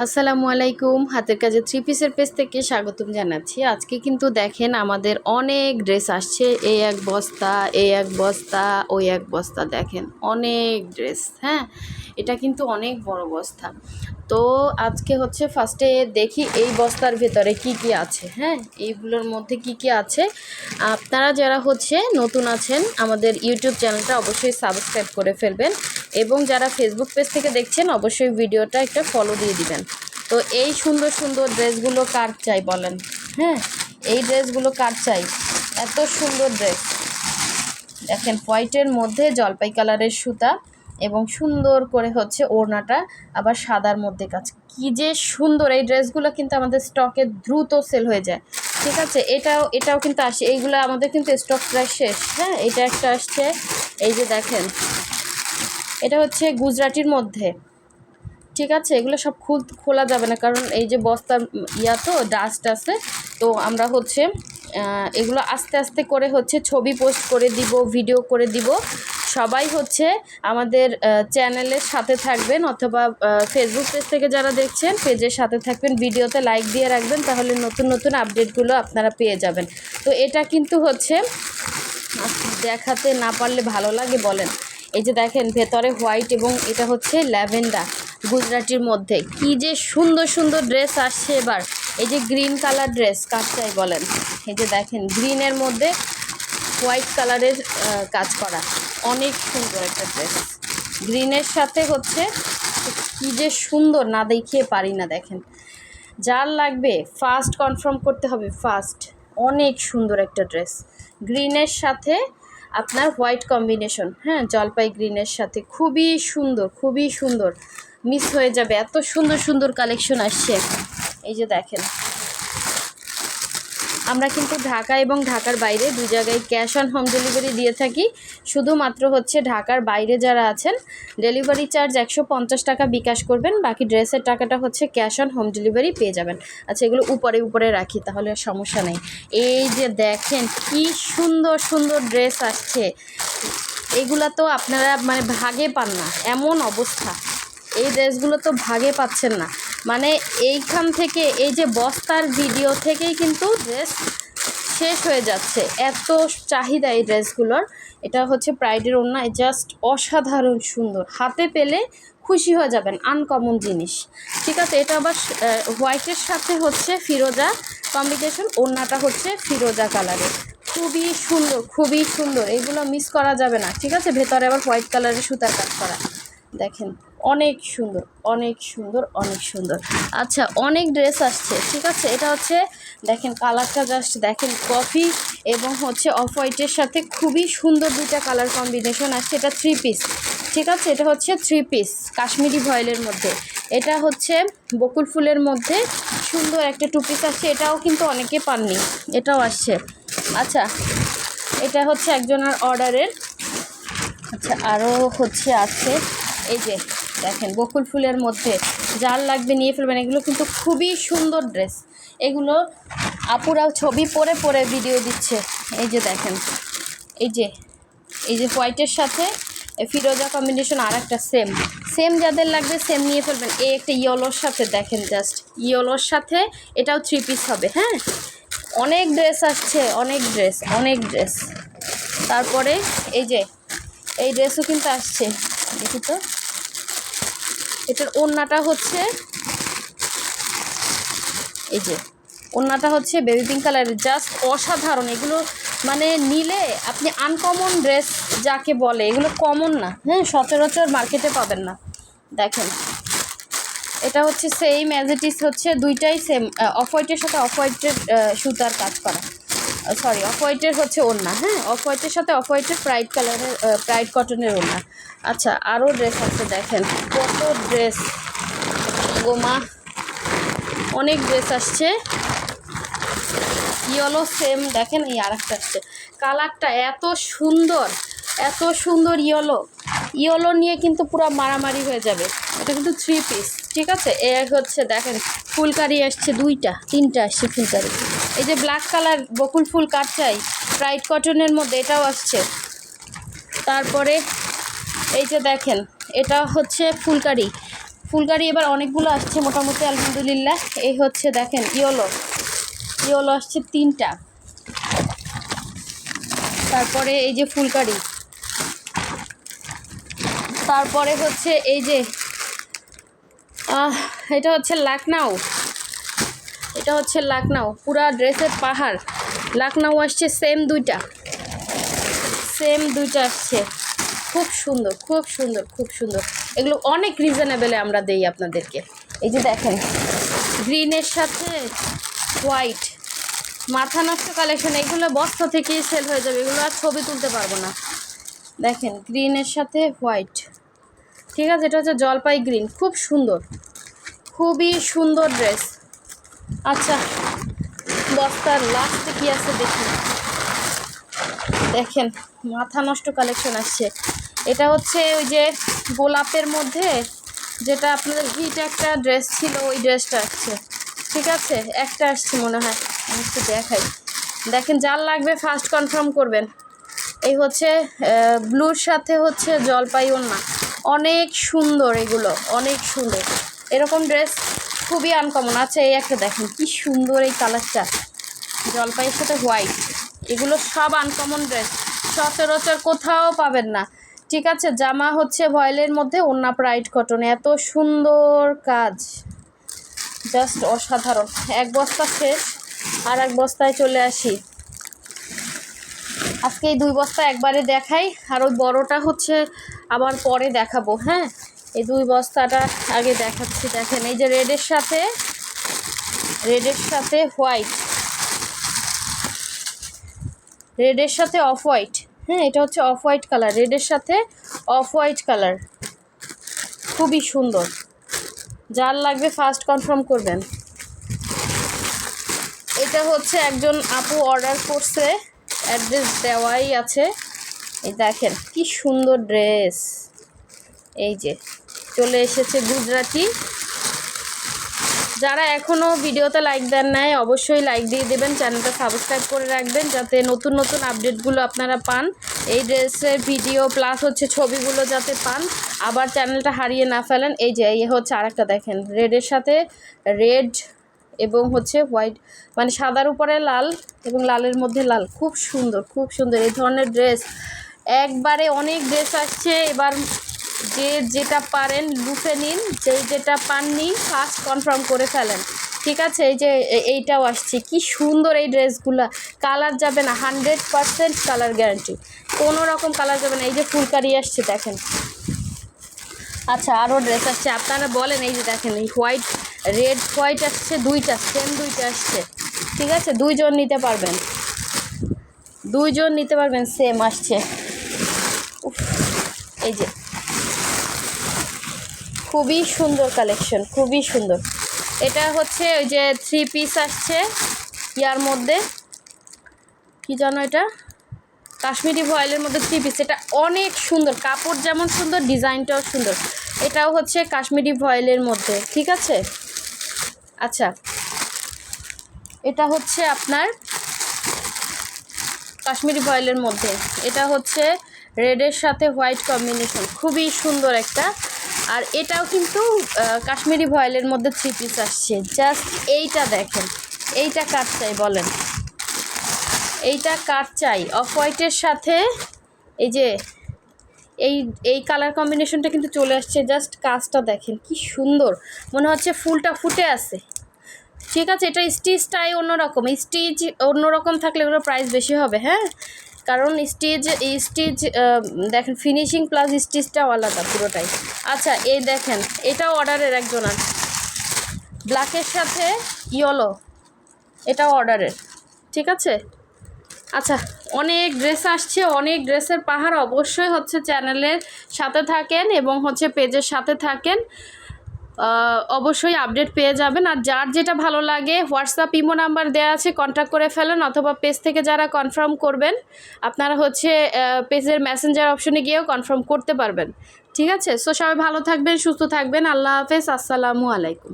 আসসালামু আলাইকুম। হাতের কাজে থ্রি পিসের পেজ থেকে স্বাগতম জানাচ্ছি। আজকে কিন্তু দেখেন আমাদের অনেক ড্রেস আসছে। এই এক বস্তা, এই এক বস্তা, ওই এক বস্তা দেখেন। অনেক ড্রেস হ্যাঁ? এটা কিন্তু অনেক বড় বস্তা। তো আজকে হচ্ছে ফার্স্টে দেখি এই বস্তার ভেতরে কি কি আছে হ্যাঁ? এইগুলোর মধ্যে কি কি আছে? আপনারা যারা হচ্ছে নতুন আছেন, আমাদের ইউটিউব চ্যানেলটা অবশ্যই সাবস্ক্রাইব করে ফেলবেন এবং যারা ফেসবুক পেজ থেকে দেখছেন, অবশ্যই ভিডিওটা একটা ফলো দিয়ে দিবেন। তো এই সুন্দর সুন্দর ড্রেসগুলো কার চাই বলেন? হ্যাঁ এই ড্রেসগুলো কার চাই? এত সুন্দর ড্রেস। দেখেন, হোয়াইটের মধ্যে জলপাই কালারের সুতা এবং সুন্দর করে হচ্ছে ওড়নাটা, আবার সাদার মধ্যে কাজ। কি যে সুন্দর! এই ড্রেসগুলো কিন্তু আমাদের স্টকে দ্রুত সেল হয়ে যায়। ঠিক আছে, এটাও এটাও কিন্তু আসে। এইগুলো আমাদের কিন্তু স্টক প্রায় শেষ। হ্যাঁ এটা একটা আসছে। এই যে দেখেন, এটা হচ্ছে গুজরাটির মধ্যে। ঠিক আছে? এগুলো সব খুল, খোলা যাবে না। কারণ এই যে বস্তার ইয়া তো ডাস্ট আছে, তো আমরা হচ্ছে এগুলো আস্তে আস্তে করে হচ্ছে ছবি পোস্ট করে দিব ভিডিও করে দিব। সবাই হচ্ছে আমাদের চ্যানেলের সাথে থাকবেন অথবা ফেসবুক পেজ থেকে যারা দেখছেন পেজের সাথে থাকবেন ভিডিওতে লাইক দিয়ে রাখবেন, তাহলে নতুন নতুন আপডেটগুলো আপনারা পেয়ে যাবেন। তো এটা কিন্তু হচ্ছে, দেখাতে না পারলে ভালো লাগে বলেন। এই যে দেখেন, ভেতরে হোয়াইট এবং এটা হচ্ছে ল্যাভেন্ডার গুজরাটির মধ্যে। কি যে সুন্দর সুন্দর ড্রেস আসছে এবার। এই যে গ্রিন কালার ড্রেস, কার চাই বলেন? এই যে দেখেন, গ্রিনের মধ্যে হোয়াইট কালারের কাজ করা। অনেক সুন্দর একটা ড্রেস। গ্রিনের সাথে হচ্ছে, কি যে সুন্দর, না দেখিয়ে পারি না, দেখেন। যার লাগবে, ফার্স্ট কনফার্ম করতে হবে, ফার্স্ট। অনেক সুন্দর একটা ড্রেস। গ্রিনের সাথে আপনার হোয়াইট কম্বিনেশন হ্যাঁ জলপাই গ্রিনের সাথে খুবই সুন্দর খুবই সুন্দর। মিস হয়ে যাবে, এত সুন্দর সুন্দর কালেকশন আসছে। এই যে দেখেন আমরা কিন্তু ঢাকা এবং ঢাকার বাইরে দু জায়গায় ক্যাশ অন হোম ডেলিভারি দিয়ে থাকি। শুধুমাত্র হচ্ছে ঢাকার বাইরে যারা আছেন, ডেলিভারি চার্জ একশো পঞ্চাশ টাকা বিকাশ করবেন, বাকি ড্রেসের টাকাটা হচ্ছে ক্যাশ অন হোম ডেলিভারি পেয়ে যাবেন। আচ্ছা এগুলো উপরে উপরে রাখি, তাহলে সমস্যা নেই। এই যে দেখেন, কি সুন্দর সুন্দর ড্রেস আসছে। এগুলা তো আপনারা মানে ভাগে পান না, এমন অবস্থা। এই ড্রেসগুলো তো ভাগে পাচ্ছেন না। মানে এইখান থেকে, এই যে বস্তার ভিডিও থেকেই কিন্তু ড্রেস শেষ হয়ে যাচ্ছে। এত চাহিদা এই ড্রেসগুলোর এটা হচ্ছে প্রাইডের ওড়না জাস্ট অসাধারণ সুন্দর। হাতে পেলে খুশি হয়ে যাবেন আনকমন জিনিস। ঠিক আছে, এটা আবার হোয়াইটের সাথে হচ্ছে ফিরোজা কম্বিনেশন ওড়নাটা হচ্ছে ফিরোজা কালারের খুবই সুন্দর খুবই সুন্দর। এগুলো মিস করা যাবে না। ঠিক আছে, ভেতরে আবার হোয়াইট কালারের সুতার কাজ করা। দেখেন, অনেক সুন্দর অনেক সুন্দর অনেক সুন্দর। আচ্ছা অনেক ড্রেস আসছে, ঠিক আছে? এটা হচ্ছে, দেখেন কালারটা জাস্ট দেখেন কফি এবং হচ্ছে অফ হোয়াইটের সাথে খুবই সুন্দর দুইটা কালার কম্বিনেশন আসছে। এটা থ্রি পিস ঠিক আছে? এটা হচ্ছে থ্রি পিস কাশ্মীরি ভয়েলের মধ্যে। এটা হচ্ছে বকুল ফুলের মধ্যে সুন্দর একটা টু পিস আসছে। এটাও কিন্তু অনেকে পাননি, এটাও আসছে। আচ্ছা এটা হচ্ছে একজনের অর্ডারের আচ্ছা আরও হচ্ছে আছে। এই যে দেখেন, বকুল ফুলের মধ্যে যার লাগবে নিয়ে ফেলবেন, এগুলো কিন্তু খুবই সুন্দর ড্রেস। এগুলো আপুরাও ছবি পরে পরে ভিডিও দিচ্ছে। এই যে দেখেন, এই যে এই যে হোয়াইটের সাথে ফিরোজা কম্বিনেশন আর একটা সেম সেম যাদের লাগবে সেম নিয়ে ফেলবেন। এই একটা ইয়েলোর সাথে দেখেন জাস্ট ইয়েলোর সাথে এটাও থ্রি পিস হবে হ্যাঁ? অনেক ড্রেস আসছে, অনেক ড্রেস অনেক ড্রেস তারপরে এই যে, এই ড্রেসও কিন্তু আসছে। দেখি তো। এটার ওড়নাটা হচ্ছে, এই যে, ওড়নাটা হচ্ছে বেবি পিঙ্ক কালারের জাস্ট অসাধারণ। এগুলো মানে নিলে আপনি আনকমন ড্রেস যাকে বলে, এগুলো কমন না। হ্যাঁ সচরাচর মার্কেটে পাবেন না। দেখেন, এটা হচ্ছে সেম অ্যাজ ইট ইস হচ্ছে দুইটাই সেম অফ হোয়াইটের সাথে অফ হোয়াইটের সুতার কাজ করা। সরি অফ হোয়াইটের হচ্ছে ওড়না হ্যাঁ? অফ হোয়াইটের সাথে অফ হোয়াইটের প্রাইড কালারের প্রাইড কটনের ওড়না। আচ্ছা আরও ড্রেস আছে, দেখেন। কত ড্রেস গোমা অনেক ড্রেস আসছে। ইয়েলো সেম দেখেন এই আর একটা আসছে। কালারটা এত সুন্দর এত সুন্দর ইয়েলো। ইয়েলো নিয়ে কিন্তু পুরো মারামারি হয়ে যাবে। এটা কিন্তু থ্রি পিস ঠিক আছে? এক হচ্ছে, দেখেন, ফুলকারি আসছে দুইটা, তিনটা আসছে ফুলকারি। এই যে ব্ল্যাক কালার বকুল ফুল কাট চাই ব্রাইট কটনের মধ্যে এটাও আসছে। তারপরে এই যে দেখেন, এটা হচ্ছে ফুলকারি। ফুলকারি এবার অনেকগুলো আসছে মোটামুটি, আলহামদুলিল্লাহ। এই হচ্ছে দেখেন, ইয়োলো। ইয়োলো আসছে তিনটা। তারপরে এই যে ফুলকারি। তারপরে হচ্ছে এই যে এটা হচ্ছে লাকনাও এটা হচ্ছে লাকনাও, পুরা ড্রেসের পাহাড়। লাকনাও আসছে সেম দুইটা। সেম দুইটা আসছে। খুব সুন্দর খুব সুন্দর খুব সুন্দর। এগুলো অনেক রিজনেবেলে আমরা দেই আপনাদেরকে। এই যে দেখেন গ্রিনের সাথে হোয়াইট মাথা নষ্ট কালেকশন এগুলো বস্তা থেকেই সেল হয়ে যাবে। এগুলো আর ছবি তুলতে পারব না। দেখেন গ্রিনের সাথে হোয়াইট ঠিক আছে, এটা হচ্ছে জলপাই গ্রিন খুব সুন্দর। খুবই সুন্দর ড্রেস আচ্ছা বস্তার লাস্টে কি আছে দেখি। দেখেন, মাথা নষ্ট কালেকশন আসছে। এটা হচ্ছে ওই যে গোলাপের মধ্যে যেটা আপনাদের হিট একটা ড্রেস ছিল, ওই ড্রেসটা আসছে। ঠিক আছে? একটা আসছে মনে হয়। আমি একটু দেখাই। দেখেন, যার লাগবে ফার্স্ট কনফার্ম করবেন। এই হচ্ছে ব্লুর সাথে হচ্ছে জলপাই ওড়না। অনেক সুন্দর এগুলো, অনেক সুন্দর। এরকম ড্রেস খুবই আনকমন আচ্ছা এই একটা দেখেন, কি সুন্দর এই কালারটা জলপাইয়ের সাথে হোয়াইট এগুলো সব আনকমন ড্রেস সচরাচর কোথাও পাবেন না। ঠিক আছে, জামা হচ্ছে ভয়েলের মধ্যে ওন্না প্রাইড কটন এত সুন্দর কাজ। জাস্ট অসাধারণ। এক বস্তা শেষ, আর এক বস্তায় চলে আসি। আজকে এই দুই বস্তা একবারে দেখাই, আর ওই বড়টা হচ্ছে আবার পরে দেখাবো হ্যাঁ? এই দুই বস্তাটা আগে দেখাচ্ছি, দেখেন। এই যে রেডের সাথে রেডের সাথে হোয়াইট। রেডের সাথে অফ হোয়াইট। হ্যাঁ এটা হচ্ছে অফ হোয়াইট কালার। রেডের সাথে অফ হোয়াইট কালার। খুবই সুন্দর। যার লাগবে ফার্স্ট কনফার্ম করবেন। এটা হচ্ছে একজন আপু অর্ডার করছে। অ্যাড্রেস দেওয়াই আছে। এই দেখেন, কি সুন্দর ড্রেস। এই যে চলে এসেছে গুজরাটি। যারা এখনও ভিডিওতে লাইক দেন নাই, অবশ্যই লাইক দিয়ে দেবেন চ্যানেলটা সাবস্ক্রাইব করে রাখবেন, যাতে নতুন নতুন আপডেটগুলো আপনারা পান। এই ড্রেসের ভিডিও প্লাস হচ্ছে ছবিগুলো যাতে পান, আবার চ্যানেলটা হারিয়ে না ফেলেন। এই যে, এই হচ্ছে আরেকটা দেখেন রেডের সাথে রেড এবং হচ্ছে হোয়াইট মানে সাদার উপরে লাল এবং লালের মধ্যে লাল। খুব সুন্দর খুব সুন্দর। এই ধরনের ড্রেস একবারে অনেক ড্রেস আসছে, এবার যে যেটা পারেন লুফে নিন, যেই যেটা পাননি ফার্স্ট কনফার্ম করে ফেলেন। ঠিক আছে? এই যে এইটাও আসছে। কি সুন্দর এই ড্রেসগুলো। কালার যাবে না হান্ড্রেড পারসেন্ট কালার গ্যারান্টি কোনো রকম কালার যাবে না। এই যে ফুলকারি আসছে, দেখেন। আচ্ছা আরও ড্রেস আসছে। আপনারা বলেন, এই যে দেখেন, এই হোয়াইট রেড হোয়াইট আসছে, দুইটা সেম দুইটা আসছে। ঠিক আছে? দুইজন নিতে পারবেন। দুইজন নিতে পারবেন সেম আসছে। এই যে খুবই সুন্দর কালেকশন খুবই সুন্দর। এটা হচ্ছে ওই যে থ্রি পিস আসছে, ইয়ার মধ্যে। কি জানো এটা? কাশ্মীরি ভয়েলের মধ্যে থ্রি পিস এটা অনেক সুন্দর, কাপড় যেমন সুন্দর, ডিজাইনটাও সুন্দর। এটাও হচ্ছে কাশ্মীরি ভয়েলের মধ্যে, ঠিক আছে? আচ্ছা এটা হচ্ছে আপনার কাশ্মীরি ভয়েলের মধ্যে। এটা হচ্ছে রেডের সাথে হোয়াইট কম্বিনেশন খুবই সুন্দর একটা আর এটাও কিন্তু কাশ্মীরি ভয়েলের মধ্যে থ্রি পিস আসছে। জাস্ট এইটা দেখেন। এইটা কাট চাই বলেন? এইটা কাট চাই? অফ হোয়াইটের সাথে এই যে, এই এই কালার কম্বিনেশনটা কিন্তু চলে আসছে। জাস্ট কাজটা দেখেন, কি সুন্দর। মনে হচ্ছে ফুলটা ফুটে আছে। ঠিক আছে, এটা স্টিচটাই অন্যরকম। স্টিচ অন্যরকম থাকলে এগুলোর প্রাইস বেশি হবে হ্যাঁ? কারণ স্টিচ স্টিচ দেখেন ফিনিশিং প্লাস স্টিচটাও আলাদা পুরোটাই। আচ্ছা এই দেখেন এটাও অর্ডারের একজন আছে ব্ল্যাকের সাথে ইয়েলো এটাও অর্ডারের ঠিক আছে? আচ্ছা অনেক ড্রেস আসছে, অনেক ড্রেসের পাহাড় অবশ্যই হচ্ছে চ্যানেলের সাথে থাকেন এবং হচ্ছে পেজের সাথে থাকেন। অবশ্যই আপডেট পেয়ে যাবেন। আর যার যেটা ভালো লাগে হোয়াটসঅ্যাপ ইমো নাম্বার দেওয়া আছে কন্ট্যাক্ট করে ফেলেন, অথবা পেজ থেকে যারা কনফার্ম করবেন, আপনারা হচ্ছে পেজের ম্যাসেঞ্জার অপশনে গিয়েও কনফার্ম করতে পারবেন। ঠিক আছে? সো সবাই ভালো থাকবেন, সুস্থ থাকবেন। আল্লাহ হাফেজ। আসসালামু আলাইকুম।